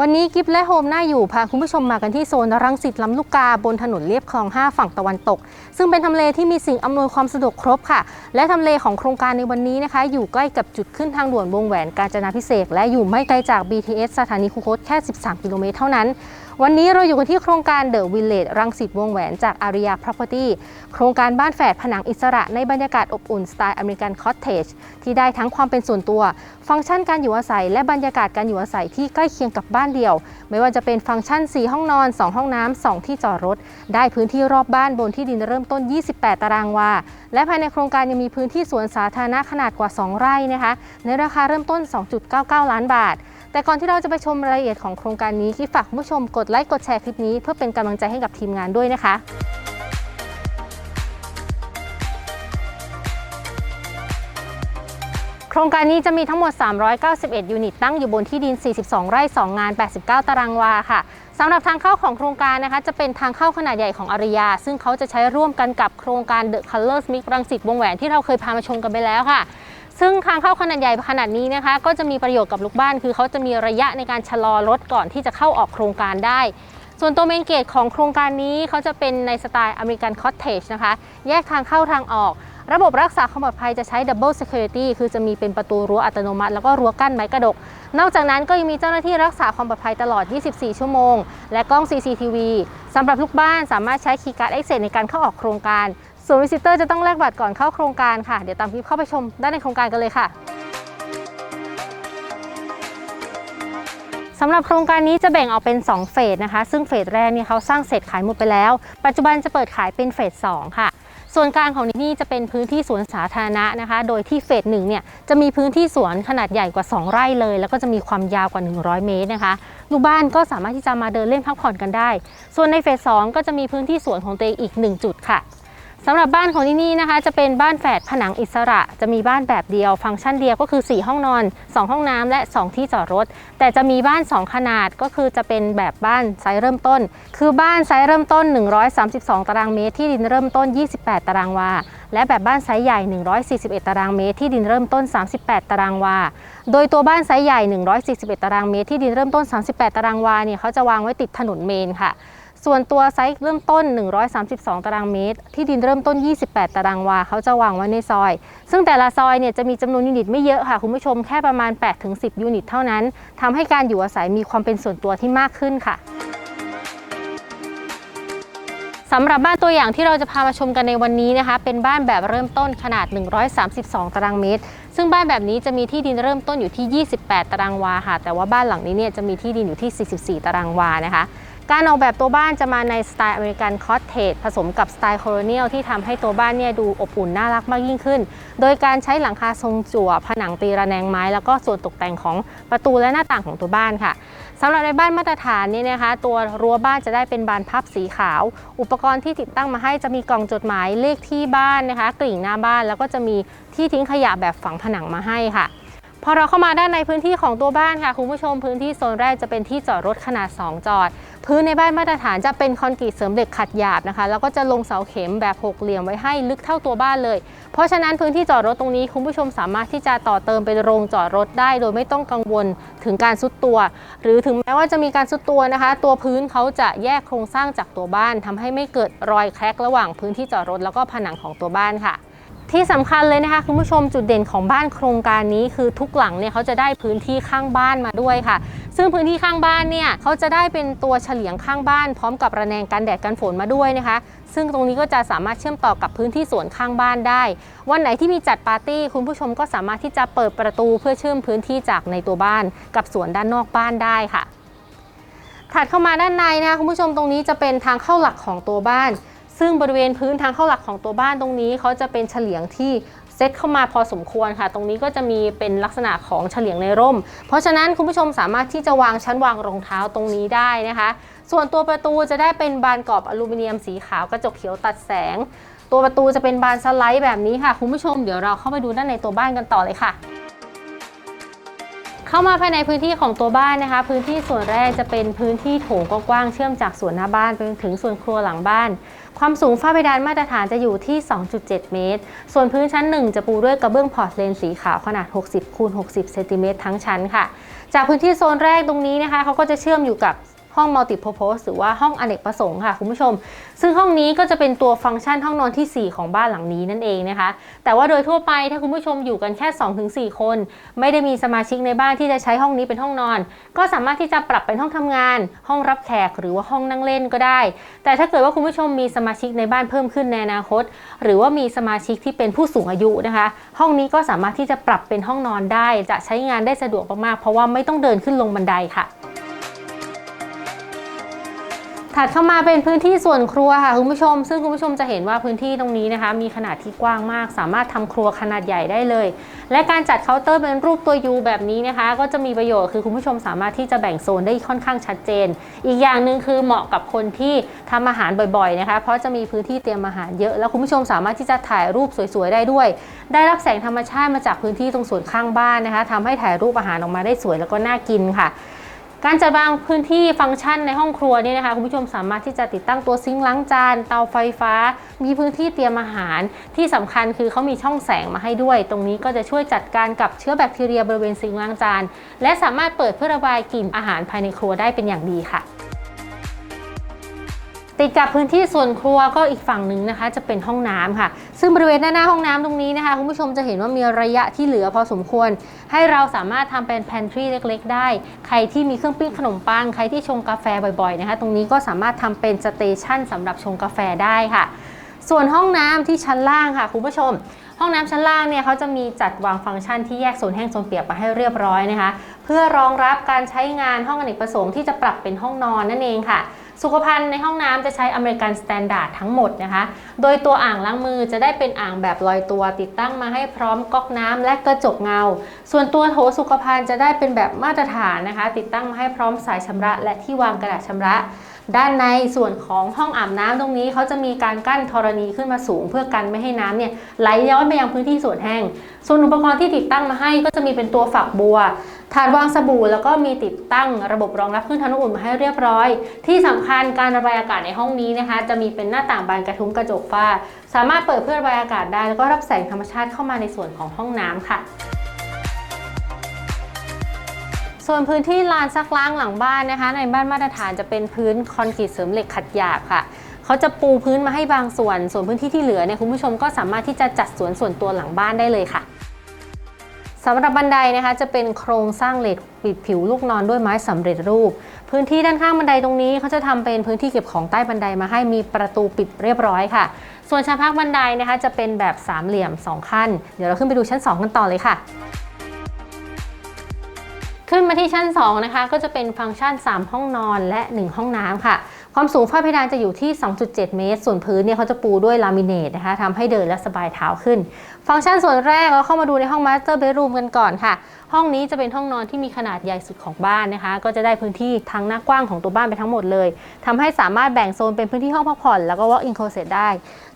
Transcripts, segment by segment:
วันนี้กิฟและโฮมน่าอยู่พาคุณผู้ชมมากันที่โซนรังสิตลำลูกกาบนถนนเลียบคลอง 5 ฝั่งตะวันตก ซึ่งเป็นทำเลที่มีสิ่งอำนวยความสะดวกครบค่ะ และทำเลของโครงการในวันนี้นะคะ อยู่ใกล้กับจุดขึ้นทางด่วนวงแหวนกาญจนาพิเศษและอยู่ไม่ไกลจาก BTS สถานีคูคตแค่ 13 กิโลเมตรเท่านั้น วันนี้เราอยู่กันที่โครงการเดอะวิลเลจรังสิตวงแหวนจากอาริยาพ Property โครงการบ้านแฝดผนังอิสระในบรรยากาศอบอุ่นสไตล์อเมริกันคอ t เทจที่ได้ทั้งความเป็นส่วนตัว ฟังก์ชันการอยู่อาศัย และบรรยากาศการอยู่อาศัยที่ใกล้เคียงกับบ้านเดี่ยว ไม่ว่าจะเป็นฟังก์ชัน 4 ห้องนอน 2 ห้องน้ำ2ที่จอดรถ ได้พื้นที่รอบบ้านบนที่ดินเริ่มต้น 28 ตารางวา และภายในโครงการยังมีพื้นที่สวนสาธารณะขนาดกว่า 2 ไร่นะคะในราคาเริ่มต้น 2.99 ล้านบาท แต่ก่อนที่เราจะไปชมรายละเอียดของโครงการนี้ที่ฝากคุณผู้ชมกดไลค์กดแชร์คลิปนี้เพื่อเป็นกำลังใจให้กับทีมงานด้วยนะคะโครงการนี้จะมีทั้งหมด 391 ยูนิต ตั้งอยู่บนที่ดิน 42 ไร่ 2 งาน 89 ตารางวาค่ะสำหรับทางเข้าของโครงการนะคะ จะเป็นทางเข้าขนาดใหญ่ของอาริยา ซึ่งเขาจะใช้ร่วมกันกับโครงการ The Colors Mix รังสิตวงแหวนที่เราเคยพามาชมกันไปแล้วค่ะ ซึ่งทางเข้าขนาดใหญ่ขนาดนี้นะคะ ก็จะมีประโยชน์กับลูกบ้าน คือเขาจะมีระยะในการชะลอรถก่อนที่จะเข้าออกโครงการได้ ส่วนตัวเมนเกตของโครงการนี้เขาจะเป็นในสไตล์อเมริกันคอตเทจนะคะ แยกทางเข้าทางออก ระบบรักษาความปลอดภัยจะใช้ Double Security คือจะมีเป็นประตูรั้วอัตโนมัติ แล้วก็รั้วกั้นไม้กระดก นอกจากนั้นก็ยังมีเจ้าหน้าที่รักษาความปลอดภัยตลอด 24 ชั่วโมง และกล้อง CCTV สำหรับลูกบ้านสามารถใช้คีย์การ์ด Access ในการเข้าออกโครงการส่วนวิสิเตอร์จะต้องแลกบัตรก่อนเข้าโครงการค่ะ เดี๋ยวตามคลิปเข้าไปชมด้านในโครงการกันเลยค่ะสำหรับโครงการนี้จะแบ่งออกเป็น 2 เฟสนะคะ ซึ่งเฟสแรกเนี่ยเขาสร้างเสร็จขายหมดไปแล้ว ปัจจุบันจะเปิดขายเป็นเฟส2ค่ะ ส่วนกลางของนี่จะเป็นพื้นที่สวนสาธารณะนะคะ โดยที่เฟสหนึ่งเนี่ยจะมีพื้นที่สวนขนาดใหญ่กว่า 2 ไร่เลย แล้วก็จะมีความยาวกว่า 100 เมตรนะคะ ลูกบ้านก็สามารถที่จะมาเดินเล่นพักผ่อนกันได้ ส่วนในเฟส2ก็จะมีพื้นที่สวนของตัวเองอีก 1 จุดค่ะ สำหรับบ้านของที่นี่นะคะ จะเป็นบ้านแฝดผนังอิสระ จะมีบ้านแบบเดียว ฟังก์ชันเดียวก็คือ 4 ห้องนอน 2 ห้องน้ำและ 2 ที่จอดรถ แต่จะมีบ้าน 2 ขนาดก็คือจะเป็นแบบบ้านไซส์เริ่มต้น คือบ้านไซส์เริ่มต้น 132 ตารางเมตรที่ดินเริ่มต้น 28 ตารางวาและแบบบ้านไซส์ใหญ่ 141 ตารางเมตรที่ดินเริ่มต้น 38 ตารางวา โดยตัวบ้านไซส์ใหญ่ 141 ตารางเมตรที่ดินเริ่มต้น 38 ตารางวาเนี่ยเขาจะวางไว้ติดถนนเมนค่ะ ส่วนตัวไซส์เริ่มต้น 132 ตารางเมตร ที่ดินเริ่มต้น 28 ตารางวา เขาจะวางไว้ในซอย ซึ่งแต่ละซอยเนี่ยจะมีจำนวนยูนิตไม่เยอะค่ะ คุณผู้ชมแค่ประมาณ 8-10 ยูนิตเท่านั้นทำให้การอยู่อาศัยมีความเป็นส่วนตัวที่มากขึ้นค่ะสำหรับบ้านตัวอย่างที่เราจะพามาชมกันในวันนี้นะคะ เป็นบ้านแบบเริ่มต้นขนาด 132 ตารางเมตร ซึ่งบ้านแบบนี้จะมีที่ดินเริ่มต้นอยู่ที่ 28 ตารางวาค่ะ แต่ว่าบ้านหลังนี้เนี่ยจะมีที่ดินอยู่ที่ 44 ตารางวานะคะ การออกแบบตัวบ้านจะมาในสไตล์อเมริกันคอ t เทจผสมกับสไตล์โคโลเนียลที่ทำให้ตัวบ้านเนี่ยดูอบอุ่นน่ารักมากยิ่งขึ้น โดยการใช้หลังคาทรงจั่ว ผนังตีระแนงไม้ แล้วก็ส่วนตกแต่งของประตูและหน้าต่างของตัวบ้านค่ะสำหรับในบ้านมาตรฐานนี่นะคะ ตัวรั้วบ้านจะได้เป็นบานพับสีขาว อุปกรณ์ที่ติดตั้งมาให้จะมีกล่องจดหมายเลขที่บ้านนะคะ กลิ่งหน้าบ้านแล้วก็จะมีที่ทิ้งขยะแบบฝังผนังมาให้ค่ะ พอเราเข้ามาด้านในพื้นที่ของตัวบ้านค่ะคุณผู้ชมพื้นที่โซนแรกจะเป็นที่จอดรถขนาด 2 จอด พื้นในบ้านมาตรฐานจะเป็นคอนกรีตเสริมเหล็กขัดหยาบนะคะ แล้วก็จะลงเสาเข็มแบบหกเหลี่ยมไว้ให้ลึกเท่าตัวบ้านเลย เพราะฉะนั้นพื้นที่จอดรถตรงนี้คุณผู้ชมสามารถที่จะต่อเติมเป็นโรงจอดรถได้ โดยไม่ต้องกังวลถึงการซุดตัว หรือถึงแม้ว่าจะมีการซุดตัวนะคะ ตัวพื้นเขาจะแยกโครงสร้างจากตัวบ้านทำให้ไม่เกิดรอยแครกระหว่างพื้นที่จอดรถแล้วก็ผนังของตัวบ้านค่ะ ที่สำคัญเลยนะคะคุณผู้ชมจุดเด่นของบ้านโครงการนี้คือทุกหลังเนี่ยเขาจะได้พื้นที่ข้างบ้านมาด้วยค่ะ ซึ่งพื้นที่ข้างบ้านเนี่ยเขาจะได้เป็นตัวเฉลียงข้างบ้าน พร้อมกับระแนงกันแดดกันฝนมาด้วยนะคะ ซึ่งตรงนี้ก็จะสามารถเชื่อมต่อกับพื้นที่สวนข้างบ้านได้ วันไหนที่มีจัดปาร์ตี้คุณผู้ชมก็สามารถที่จะเปิดประตูเพื่อเชื่อมพื้นที่จากในตัวบ้าน กับสวนด้านนอกบ้านได้ค่ะถัดเข้ามาด้านในนะคะคุณผู้ชมตรงนี้จะเป็นทางเข้าหลักของตัวบ้าน ซึ่งบริเวณพื้นทางเข้าหลักของตัวบ้านตรงนี้เขาจะเป็นเฉลียงที่เซตเข้ามาพอสมควรค่ะ ตรงนี้ก็จะมีเป็นลักษณะของเฉลียงในร่ม เพราะฉะนั้นคุณผู้ชมสามารถที่จะวางชั้นวางรองเท้าตรงนี้ได้นะคะ ส่วนตัวประตูจะได้เป็นบานกรอบอลูมิเนียมสีขาวกระจกเขียวตัดแสง ตัวประตูจะเป็นบานสไลด์แบบนี้ค่ะ คุณผู้ชมเดี๋ยวเราเข้าไปดูด้านในตัวบ้านกันต่อเลยค่ะเข้ามาภายในพื้นที่ของตัวบ้านนะคะ พื้นที่ส่วนแรกจะเป็นพื้นที่โถงกว้างๆเชื่อมจากส่วนหน้าบ้านไปถึงส่วนครัวหลังบ้าน ความสูงฝ้าเพดานมาตรฐานจะอยู่ที่ 2.7 เมตร ส่วนพื้นชั้น 1 จะปูด้วยกระเบื้องพอร์ตเลนสีขาวขนาด 60คูณ60เซนติเมตรทั้งชั้นค่ะ จากพื้นที่โซนแรกตรงนี้นะคะเขาก็จะเชื่อมอยู่กับ ห้อง multi-purpose หรือว่าห้องอเนกประสงค์ค่ะคุณผู้ชม ซึ่งห้องนี้ก็จะเป็นตัวฟังก์ชันห้องนอนที่ 4 ของบ้านหลังนี้นั่นเองนะคะ แต่ว่าโดยทั่วไปถ้าคุณผู้ชมอยู่กันแค่ 2-4 คน ไม่ได้มีสมาชิกในบ้านที่จะใช้ห้องนี้เป็นห้องนอน ก็สามารถที่จะปรับเป็นห้องทำงาน ห้องรับแขกหรือว่าห้องนั่งเล่นก็ได้ แต่ถ้าเกิดว่าคุณผู้ชมมีสมาชิกในบ้านเพิ่มขึ้นในอนาคต หรือว่ามีสมาชิกที่เป็นผู้สูงอายุนะคะ ห้องนี้ก็สามารถที่จะปรับเป็นห้องนอนได้ จะใช้งานได้สะดวกมากๆเพราะว่าไม่ต้องเดินขึ้นลงบันไดค่ะ ถัดเข้ามาเป็นพื้นที่ส่วนครัวค่ะคุณผู้ชม ซึ่งคุณผู้ชมจะเห็นว่าพื้นที่ตรงนี้นะคะ มีขนาดที่กว้างมาก สามารถทำครัวขนาดใหญ่ได้เลย และการจัดเคาน์เตอร์เป็นรูปตัวยูแบบนี้นะคะ ก็จะมีประโยชน์คือคุณผู้ชมสามารถที่จะแบ่งโซนได้ค่อนข้างชัดเจน อีกอย่างหนึ่งคือเหมาะกับคนที่ทำอาหารบ่อยๆนะคะ เพราะจะมีพื้นที่เตรียมอาหารเยอะ แล้วคุณผู้ชมสามารถที่จะถ่ายรูปสวยๆได้ด้วย ได้รับแสงธรรมชาติมาจากพื้นที่ตรงส่วนข้างบ้านนะคะทำให้ถ่ายรูปอาหารออกมาได้สวยแล้วก็น่ากินค่ะ การจัดวางพื้นที่ฟังก์ชันในห้องครัวนี่นะคะคุณผู้ชมสามารถที่จะติดตั้งตัวซิงค์ล้างจาน เตาไฟฟ้า มีพื้นที่เตรียมอาหาร ที่สำคัญคือเขามีช่องแสงมาให้ด้วย ตรงนี้ก็จะช่วยจัดการกับเชื้อแบคทีเรียบริเวณซิงค์ล้างจาน และสามารถเปิดเพื่อระบายกลิ่นอาหารภายในครัวได้เป็นอย่างดีค่ะ ติดกับพื้นที่ส่วนครัวก็อีกฝั่งหนึ่งนะคะ จะเป็นห้องน้ำค่ะ ซึ่งบริเวณด้านหน้าห้องน้ำตรงนี้นะคะคุณผู้ชมจะเห็นว่ามีระยะที่เหลือพอสมควร ให้เราสามารถทำเป็น pantry เล็ก ๆ ได้ ใครที่มีเครื่องปิ้งขนมปัง ใครที่ชงกาแฟบ่อยๆนะคะตรงนี้ก็สามารถทำเป็นสเตชันสำหรับชงกาแฟได้ค่ะ ส่วนห้องน้ำที่ชั้นล่างค่ะคุณผู้ชมห้องน้ำชั้นล่างเนี่ยเขาจะมีจัดวางฟังก์ชันที่แยกโซนแห้งโซนเปียกมาให้เรียบร้อยนะคะ เพื่อรองรับการใช้งานห้องอเนกประสงค์ที่จะปรับเป็นห้องนอนนั่นเองค่ะ สุขภัณฑ์ในห้องน้ำจะใช้อเมริกันสแตนดาร์ดทั้งหมดนะคะ โดยตัวอ่างล้างมือจะได้เป็นอ่างแบบลอยตัวติดตั้งมาให้พร้อมก๊อกน้ำและกระจกเงา ส่วนตัวโถสุขภัณฑ์จะได้เป็นแบบมาตรฐานนะคะ ติดตั้งมาให้พร้อมสายชำระ และที่วางกระดาษชำระ ด้านในส่วนของห้องอาบน้ำตรงนี้เขาจะมีการกั้นธรณีขึ้นมาสูง เพื่อกันไม่ให้น้ำเนี่ยไหลย้อนไปยังพื้นที่ส่วนแห้ง ส่วนอุปกรณ์ที่ติดตั้งมาให้ก็จะมีเป็นตัวฝักบัวถาดวางสบู่แล้วก็มีติดตั้งระบบรองรับเครื่อทำน้ำอุ่นมาให้เรียบร้อย ที่สำคัญการระบายอากาศในห้องนี้นะคะ จะมีเป็นหน้าต่างบานกระทุ้งกระจกฝ้า สามารถเปิดเพื่อระบายอากาศได้แล้วก็รับแสงธรรมชาติเข้ามาในส่วนของห้องน้ำค่ะ ส่วนพื้นที่ลานซักล้างหลังบ้านนะคะ ในบ้านมาตรฐานจะเป็นพื้นคอนกรีตเสริมเหล็กขัดหยาบค่ะเขาจะปูพื้นมาให้บางส่วน ส่วนพื้นที่ที่เหลือเนี่ยคุณผู้ชมก็สามารถที่จะจัดสวนส่วนตัวหลังบ้านได้เลยค่ะสำหรับบันไดนะคะจะเป็นโครงสร้างเหล็กปิดผิวลูกนอนด้วยไม้สำเร็จรูป พื้นที่ด้านข้างบันไดตรงนี้เขาจะทำเป็นพื้นที่เก็บของใต้บันไดมาให้มีประตูปิดเรียบร้อยค่ะ ส่วนชั้นพักบันไดนะคะจะเป็นแบบสามเหลี่ยม 2 ขั้น เดี๋ยวเราขึ้นไปดูชั้น 2 กันต่อเลยค่ะ ขึ้นมาที่ชั้น 2 นะคะ ก็จะเป็นฟังก์ชัน 3 ห้องนอนและ 1 ห้องน้ำค่ะ ความสูงฝ้าเพดานจะอยู่ที่ 2.7 เมตร ส่วนพื้นเนี่ยเขาจะปูด้วยลามิเนตนะคะทำให้เดินและสบายเท้าขึ้น ฟังก์ชันส่วนแรกเราเข้ามาดูในห้องมาสเตอร์เบดรูมกันก่อนค่ะ ห้องนี้จะเป็นห้องนอนที่มีขนาดใหญ่สุดของบ้านนะคะ ก็จะได้พื้นที่ทั้งหน้ากว้างของตัวบ้านไปทั้งหมดเลยทำให้สามารถแบ่งโซนเป็นพื้นที่ห้องพักผ่อนแล้วก็ walk in closet ได้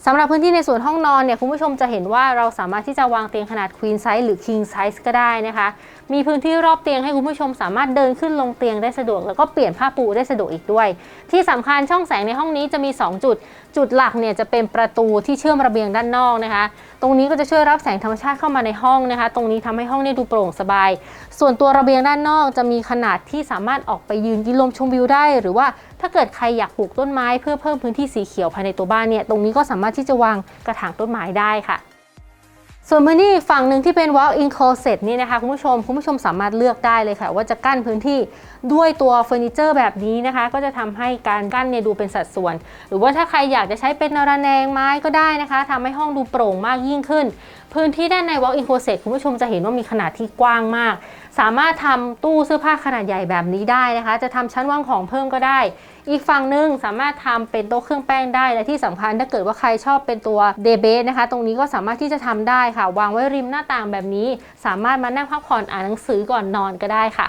สำหรับพื้นที่ในส่วนห้องนอนเนี่ยคุณผู้ชมจะเห็นว่าเราสามารถที่จะวางเตียงขนาด queen size หรือ king size ก็ได้นะคะ มีพื้นที่รอบเตียงให้คุณผู้ชมสามารถเดินขึ้นลงเตียงได้สะดวก แล้วก็เปลี่ยนผ้าปูได้สะดวกอีกด้วย ที่สำคัญช่องแสงในห้องนี้จะมี 2 จุด จุดหลักเนี่ยจะเป็นประตูที่เชื่อมระเบียงด้านนอกนะคะ ตรงนี้ก็จะช่วยรับแสงธรรมชาติเข้ามาในห้องนะคะ ตรงนี้ทำให้ห้องเนี่ยดูโปร่งสบาย ส่วนตัวระเบียงด้านนอกจะมีขนาดที่สามารถออกไปยืนกินลมชมวิวได้ หรือว่า ถ้าเกิดใครอยากปลูกต้นไม้เพื่อเพิ่มพื้นที่สีเขียวภายในตัวบ้านเนี่ยตรงนี้ก็สามารถที่จะวางกระถางต้นไม้ได้ค่ะส่วนพื้นที่ฝั่งหนึ่งที่เป็น walk-in closet นี่นะคะคุณผู้ชมคุณผู้ชมสามารถเลือกได้เลยค่ะ ว่าจะกั้นพื้นที่ด้วยตัวเฟอร์นิเจอร์แบบนี้นะคะ ก็จะทำให้การกั้นเนี่ยดูเป็นสัดส่วน หรือว่าถ้าใครอยากจะใช้เป็นระแนงไม้ก็ได้นะคะทำให้ห้องดูโปร่งมากยิ่งขึ้น พื้นที่ด้านใน walk-in closet คุณผู้ชมจะเห็นว่ามีขนาดที่กว้างมาก สามารถทำตู้เสื้อผ้าขนาดใหญ่แบบนี้ได้นะคะ จะทำชั้นวางของเพิ่มก็ได้ อีกฝั่งหนึ่งสามารถทำเป็นโต๊ะเครื่องแป้งได้ และที่สำคัญถ้าเกิดว่าใครชอบเป็นตัวเดเบสนะคะ ตรงนี้ก็สามารถที่จะทำได้ค่ะ วางไว้ริมหน้าต่างแบบนี้ สามารถมานั่งพักผ่อนอ่านหนังสือก่อนนอนก็ได้ค่ะ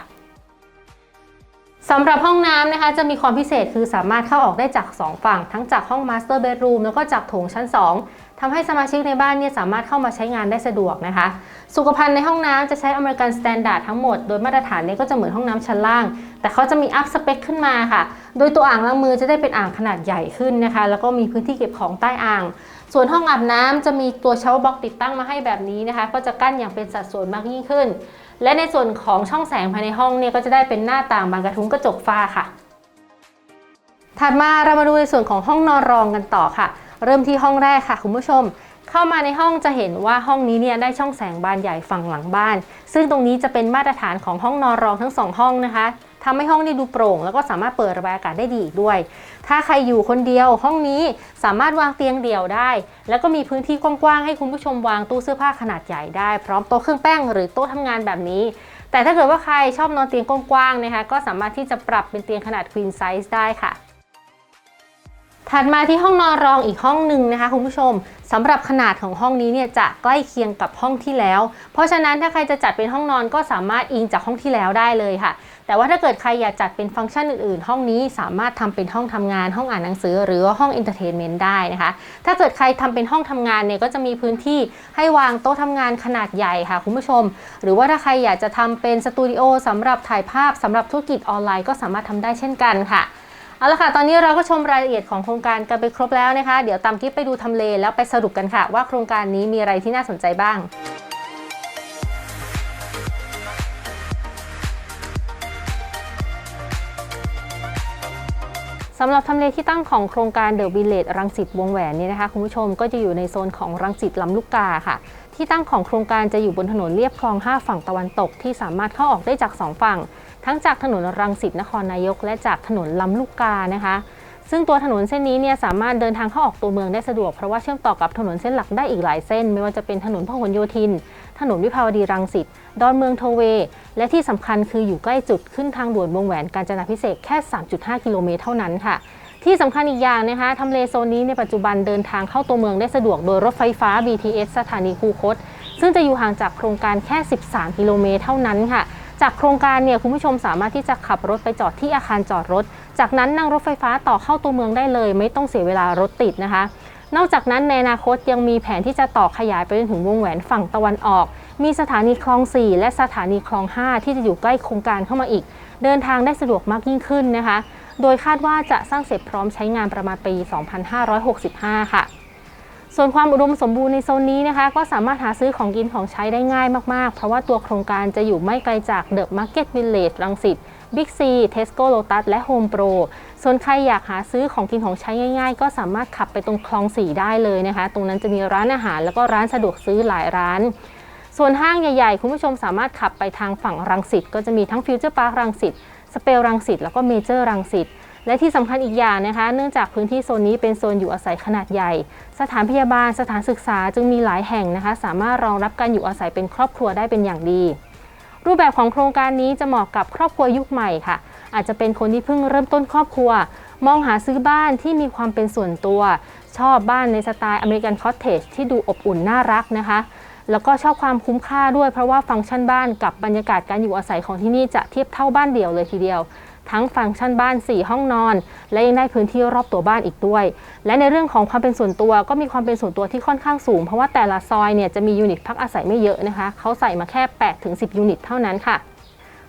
สำหรับห้องน้ำนะคะจะมีความพิเศษคือสามารถเข้าออกได้จาก 2 ฝั่ง ทั้งจากห้องมาสเตอร์เบดรูมแล้วก็จากโถงชั้น 2 ทำให้สมาชิกในบ้านเนี่ยสามารถเข้ามาใช้งานได้สะดวกนะคะ สุขภัณฑ์ในห้องน้ำจะใช้อเมริกันสแตนดาร์ดทั้งหมด โดยมาตรฐานเนี่ยก็จะเหมือนห้องน้ำชั้นล่าง แต่เขาจะมีอัพสเปคขึ้นมาค่ะ โดยตัวอ่างล้างมือจะได้เป็นอ่างขนาดใหญ่ขึ้นนะคะ แล้วก็มีพื้นที่เก็บของใต้อ่าง ส่วนห้องอาบน้ำจะมีตัวเชาวบล็อกติดตั้งมาให้แบบนี้นะคะ ก็จะกั้นอย่างเป็นสัดส่วนมากยิ่งขึ้น และในส่วนของช่องแสงภายในห้องเนี่ยก็จะได้เป็นหน้าต่างบานกระทุ้งกระจกฟ้าค่ะ ถัดมาเรามาดูในส่วนของห้องนอนรองกันต่อค่ะ เริ่มที่ห้องแรกค่ะคุณผู้ชม เข้ามาในห้องจะเห็นว่าห้องนี้เนี่ยได้ช่องแสงบานใหญ่ฝั่งหลังบ้าน ซึ่งตรงนี้จะเป็นมาตรฐานของห้องนอนรองทั้งสองห้องนะคะทำให้ห้องนี้ดูโปร่ง แล้วก็สามารถเปิดระบายอากาศได้ดีอีกด้วย ถ้าใครอยู่คนเดียวห้องนี้สามารถวางเตียงเดี่ยวได้ แล้วก็มีพื้นที่กว้างๆ ให้คุณผู้ชมวางตู้เสื้อผ้าขนาดใหญ่ได้ พร้อมโต๊ะเครื่องแป้งหรือโต๊ะทำงานแบบนี้ แต่ถ้าเกิดว่าใครชอบนอนเตียงกว้างๆนะคะก็สามารถที่จะปรับเป็นเตียงขนาด queen size ได้ค่ะ ถัดมาที่ห้องนอนรองอีกห้องหนึ่งนะคะคุณผู้ชมสำหรับขนาดของห้องนี้เนี่ยจะใกล้เคียงกับห้องที่แล้ว เพราะฉะนั้นถ้าใครจะจัดเป็นห้องนอนก็สามารถอิงจากห้องที่แล้วได้เลยค่ะ แต่ว่าถ้าเกิดใครอยากจัดเป็นฟังก์ชันอื่นๆ ห้องนี้สามารถทำเป็นห้องทำงาน ห้องอ่านหนังสือ หรือว่าห้องเอนเตอร์เทนเมนต์ได้นะคะ ถ้าเกิดใครทำเป็นห้องทำงานเนี่ยก็จะมีพื้นที่ให้วางโต๊ะทำงานขนาดใหญ่ค่ะคุณผู้ชม หรือว่าถ้าใครอยากจะทำเป็นสตูดิโอสำหรับถ่ายภาพสำหรับธุรกิจออนไลน์ก็สามารถทำได้เช่นกันค่ะ เอาละค่ะ ตอนนี้เราก็ชมรายละเอียดของโครงการกันไปครบแล้วนะคะ เดี๋ยวตามคลิปไปดูทำเลแล้วไปสรุปกันค่ะ ว่าโครงการนี้มีอะไรที่น่าสนใจบ้างสำหรับทำเลที่ตั้งของโครงการเดอะวิลเลจรังสิตวงแหวนนี่นะคะคุณผู้ชมก็จะอยู่ในโซนของรังสิตลำลูกกาค่ะ ที่ตั้งของโครงการจะอยู่บนถนนเลียบคลอง 5 ฝั่งตะวันตก ที่สามารถเข้าออกได้จาก 2 ฝั่ง ทั้งจากถนนรังสิตนครนายก และจากถนนลำลูกกานะคะ ซึ่งตัวถนนเส้นนี้เนี่ยสามารถเดินทางเข้าออกตัวเมืองได้สะดวก เพราะว่าเชื่อมต่อกับถนนเส้นหลักได้อีกหลายเส้น ไม่ว่าจะเป็นถนนพหลโยธิน ถนนวิภาวดีรังสิตดอนเมืองโทเว และที่สำคัญคืออยู่ใกล้จุดขึ้นทางด่วนวงแหวนกาญจนาพิเศษแค่ 3.5 กิโลเมตรเท่านั้นค่ะที่สำคัญอีกอย่างนะคะทำเลโซนนี้ในปัจจุบันเดินทางเข้าตัวเมืองได้สะดวกโดยรถไฟฟ้า BTS สถานีคูคต ซึ่งจะอยู่ห่างจากโครงการแค่ 13 กิโลเมตรเท่านั้นค่ะ จากโครงการเนี่ยคุณผู้ชมสามารถที่จะขับรถไปจอดที่อาคารจอดรถ จากนั้นนั่งรถไฟฟ้าต่อเข้าตัวเมืองได้เลย ไม่ต้องเสียเวลารถติดนะคะ นอกจากนั้นในอนาคตยังมีแผนที่จะต่อขยายไปจนถึงวงแหวนฝั่งตะวันออก มีสถานีคลอง 4 และสถานีคลอง 5 ที่จะอยู่ใกล้โครงการเข้ามาอีก เดินทางได้สะดวกมากยิ่งขึ้นนะคะ โดยคาดว่าจะสร้างเสร็จพร้อมใช้งานประมาณปี 2565 ค่ะ ส่วนความอุดมสมบูรณ์ในโซนนี้นะคะ ก็สามารถหาซื้อของกินของใช้ได้ง่ายมาก ๆ เพราะว่าตัวโครงการจะอยู่ไม่ไกลจากเดอะมาร์เก็ตวิลเลจรังสิตบิ๊กซีเทสโก้โลตัสและโฮมโปรส่วนใครอยากหาซื้อของกินของใช้ง่าย ๆ ก็สามารถขับไปตรงคลองสีได้เลยนะคะ ตรงนั้นจะมีร้านอาหารแล้วก็ร้านสะดวกซื้อหลายร้าน ส่วนห้างใหญ่ๆ คุณผู้ชมสามารถขับไปทางฝั่งรังสิตก็จะมีทั้งฟิวเจอร์พาร์ครังสิตสเปลรังสิตแล้วก็เมเจอร์รังสิต และที่สำคัญอีกอย่างนะคะ เนื่องจากพื้นที่โซนนี้เป็นโซนอยู่อาศัยขนาดใหญ่ สถานพยาบาลสถานศึกษาจึงมีหลายแห่งนะคะ สามารถรองรับการอยู่อาศัยเป็นครอบครัวได้เป็นอย่างดี รูปแบบของโครงการนี้จะเหมาะกับครอบครัวยุคใหม่ค่ะ อาจจะเป็นคนที่เพิ่งเริ่มต้นครอบครัว มองหาซื้อบ้านที่มีความเป็นส่วนตัว ชอบบ้านในสไตล์อเมริกันคอ t เทจที่ดูอบอุ่นน่ารักนะคะแล้วก็ชอบความคุ้มค่าด้วยเพราะว่าฟังก์ชันบ้านกับบรรยากาศการอยู่อาศัยของที่นี่จะเทียบเท่าบ้านเดี่ยวเลยทีเดียว ทั้งฟังก์ชันบ้าน 4 ห้องนอน และยังได้พื้นที่รอบตัวบ้านอีกด้วย และในเรื่องของความเป็นส่วนตัวก็มีความเป็นส่วนตัวที่ค่อนข้างสูง เพราะว่าแต่ละซอยเนี่ยจะมียูนิตพักอาศัยไม่เยอะนะคะเขาใส่มาแค่8-10 ยูนิตเท่านั้นค่ะ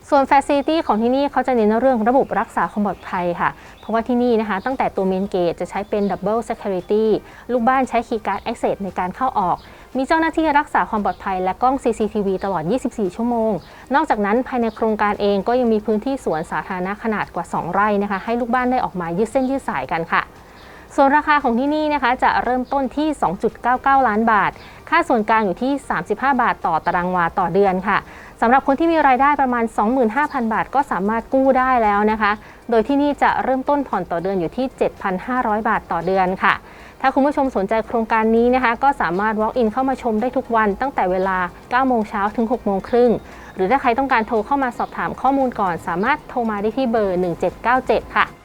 ส่วน Facility ของที่นี่เขาจะเน้นเรื่องระบบรักษาความปลอดภัยค่ะ เพราะว่าที่นี่นะคะตั้งแต่ตัวเมนเกตจะใช้เป็น Double Security ลูกบ้านใช้ Keycard Access ในการเข้าออก มีเจ้าหน้าที่รักษาความปลอดภัยและกล้อง CCTV ตลอด 24 ชั่วโมง นอกจากนั้นภายในโครงการเองก็ยังมีพื้นที่สวนสาธารณะขนาดกว่า 2 ไร่นะคะ ให้ลูกบ้านได้ออกมายืดเส้นยืดสายกันค่ะส่วนราคาของที่นี่นะคะจะเริ่มต้นที่ 2.99 ล้านบาท ค่าส่วนกลางอยู่ที่ 35 บาทต่อตารางวาต่อเดือนค่ะสำหรับคนที่มีรายได้ประมาณ 25,000 บาท ก็สามารถกู้ได้แล้วนะคะ โดยที่นี่จะเริ่มต้นผ่อนต่อเดือนอยู่ที่ 7,500 บาทต่อเดือนค่ะ ถ้าคุณผู้ชมสนใจโครงการนี้นะคะ ก็สามารถ walk in เข้ามาชมได้ทุกวันตั้งแต่เวลา 9 โมงเช้าถึง 6 โมงครึ่ง หรือถ้าใครต้องการโทรเข้ามาสอบถามข้อมูลก่อน สามารถโทรมาได้ที่เบอร์ 1797 ค่ะ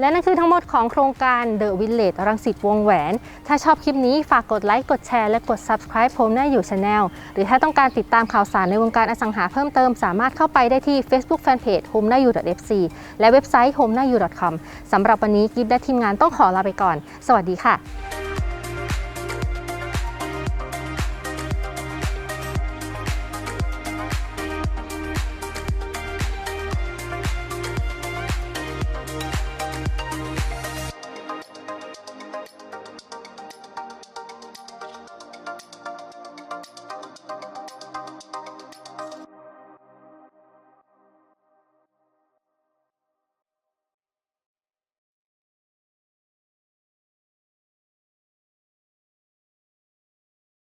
และนั่นคือทั้งหมดของโครงการ The Village รังสิตวงแหวน ถ้าชอบคลิปนี้ฝากกดไลค์ กดแชร์ และกด Subscribe ผมหน้าอยู่ Channel หรือถ้าต้องการติดตามข่าวสารในวงการอสังหาเพิ่มเติม สามารถเข้าไปได้ที่ Facebook Fanpage home หน้าอยู่ .fc และเว็บไซต์ home หน้าอยู่ .com สำหรับวันนี้กิฟและทีมงานต้องขอลาไปก่อน สวัสดีค่ะ